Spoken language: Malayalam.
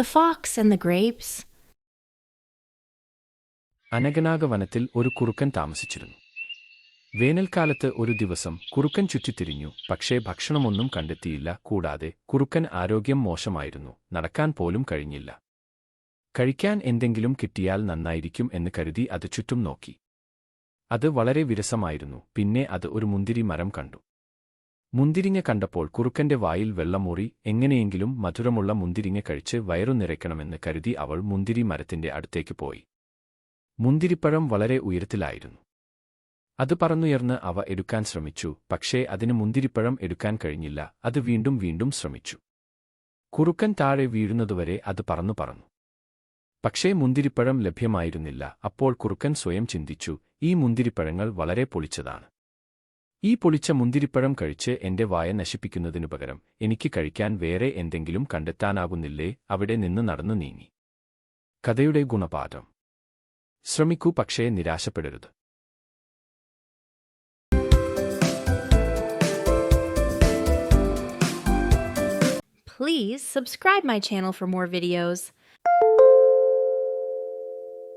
The Fox and the Grapes. അനഗനാഗ വനത്തിൽ ഒരു കുറുക്കൻ താമസിച്ചിരുന്നു. വേനൽക്കാലത്ത് ഒരു ദിവസം കുറുക്കൻ ചുറ്റിത്തിരിഞ്ഞു. പക്ഷേ ഭക്ഷണമൊന്നും കണ്ടെത്തിയില്ല. കൂടാതെ കുറുക്കൻ ആരോഗ്യം മോശമായിരുന്നു. നടക്കാൻ പോലും കഴിഞ്ഞില്ല. കഴിക്കാൻ എന്തെങ്കിലും കിട്ടിയാൽ നന്നായിരിക്കും എന്ന് കരുതി അത് ചുറ്റും നോക്കി. അത് വളരെ വിരസമായിരുന്നു. പിന്നെ അത് ഒരു മുന്തിരി മരം കണ്ടു. മുന്തിരിങ്ങ കണ്ടപ്പോൾ കുറുക്കന്റെ വായിൽ വെള്ളമൂറി എങ്ങനെയെങ്കിലും മധുരമുള്ള മുന്തിരിങ്ങ കഴിച്ച് വയറു നിറയ്ക്കണമെന്ന് കരുതി അവൾ മുന്തിരി മരത്തിന്റെ അടുത്തേക്ക് പോയി. മുന്തിരിപ്പഴം വളരെ ഉയരത്തിലായിരുന്നു. അത് പറന്നുയർന്ന് അവ എടുക്കാൻ ശ്രമിച്ചു പക്ഷേ അതിന് മുന്തിരിപ്പഴം എടുക്കാൻ കഴിഞ്ഞില്ല അത് വീണ്ടും വീണ്ടും ശ്രമിച്ചു. കുറുക്കൻ താഴെ വീഴുന്നതുവരെ അത് പറന്നു പറന്നു. പക്ഷേ മുന്തിരിപ്പഴം ലഭ്യമായിരുന്നില്ല അപ്പോൾ കുറുക്കൻ സ്വയം ചിന്തിച്ചു ഈ മുന്തിരിപ്പഴങ്ങൾ വളരെ പൊളിച്ചതാണ്. ഈ പൊളിച്ച മുന്തിരിപ്പഴം കഴിച്ച് എന്റെ വായ നശിപ്പിക്കുന്നതിനു പകരം എനിക്ക് കഴിക്കാൻ വേറെ എന്തെങ്കിലും കണ്ടെത്താനാകുന്നില്ലേ? അവിടെ നിന്ന് നടന്നു നീങ്ങി. കഥയുടെ ഗുണപാഠം. ശ്രമിക്കൂ പക്ഷേ നിരാശപ്പെടരുത്. Please subscribe my channel for more videos.